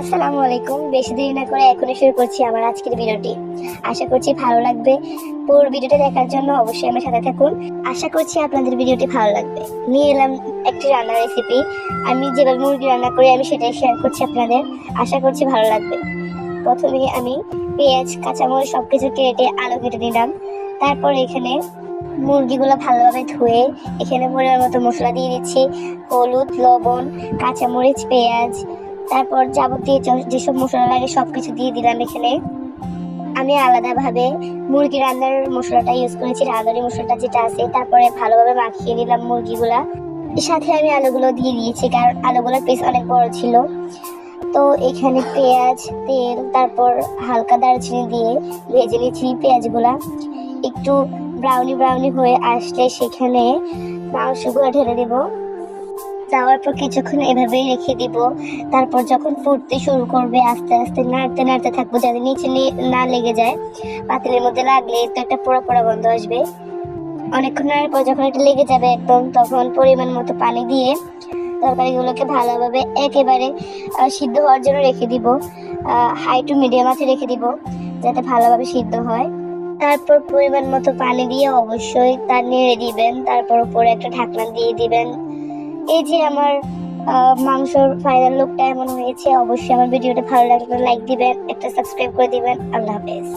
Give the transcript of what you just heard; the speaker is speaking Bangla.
আসসালামু আলাইকুম। বেশি দেরি না করে এখনই শুরু করছি আমার আজকের ভিডিওটি। আশা করছি ভালো লাগবে। পুরো ভিডিওটা দেখার জন্য অবশ্যই আমার সাথে থাকুন। আশা করছি আপনাদের ভিডিওটি ভালো লাগবে। নিয়ে এলাম একটি রান্নার রেসিপি আমি যেভাবে মুরগি রান্না করি, আমি সেটাই শেয়ার করছি আপনাদের। আশা করছি ভালো লাগবে। প্রথমে আমি পেঁয়াজ, কাঁচামরিচ সব কিছু কেটে আলু কেটে নিলাম। তারপর এখানে মুরগিগুলো ভালোভাবে ধুয়ে এখানে পরিমাণ মতো মশলা দিয়ে দিচ্ছি। হলুদ, লবণ, কাঁচামরিচ, পেঁয়াজ তারপর যাবতীয় যেসব মশলা লাগে সব কিছু দিয়ে দিলাম এখানে। আমি আলাদাভাবে মুরগি রান্নার মশলাটা ইউজ করেছি, রাঁধুনি মশলাটা যেটা আছে, তারপরে ভালোভাবে মাখিয়ে নিলাম মুরগিগুলা। সাথে আমি আলুগুলো দিয়ে দিয়েছি, কারণ আলুগুলোর পিস অনেক বড় ছিল। তো এখানে পেঁয়াজ, তেল, তারপর হালকা দারচিনি দিয়ে ভেজে নিয়েছি পেঁয়াজগুলা। একটু ব্রাউনি ব্রাউনি হয়ে আসলে সেখানে মাংসগুলো ঢেলে দেবো। যাওয়ার পর কিছুক্ষণ এভাবেই রেখে দিব। তারপর যখন ফুটতে শুরু করবে, আস্তে আস্তে নাড়তে নাড়তে থাকব যাতে নিচে নে- লেগে যায়। পাতিলের মধ্যে লাগলে তো একটা পোড়া পোড়া গন্ধ আসবে। অনেকক্ষণ পর যখন এটা লেগে যাবে একদম, তখন পরিমাণ মতো পানি দিয়ে তরকারিগুলোকে ভালোভাবে একেবারে সিদ্ধ হওয়ার জন্য রেখে দিব। হাই টু মিডিয়াম আছে রেখে দিব, যাতে ভালোভাবে সিদ্ধ হয়। তারপর পরিমাণ মতো পানি দিয়ে অবশ্যই তা নেড়ে দিবেন। তারপর উপরে একটা ঢাকনা দিয়ে দিবেন। এই যে আমার মাংসর ফাইনাল লুকটা এমন হয়েছে, অবশ্যই আমার ভিডিওটা ভালো লাগলে লাইক দিবেন, একটা সাবস্ক্রাইব করে দিবেন। আল্লাহ হাফেজ।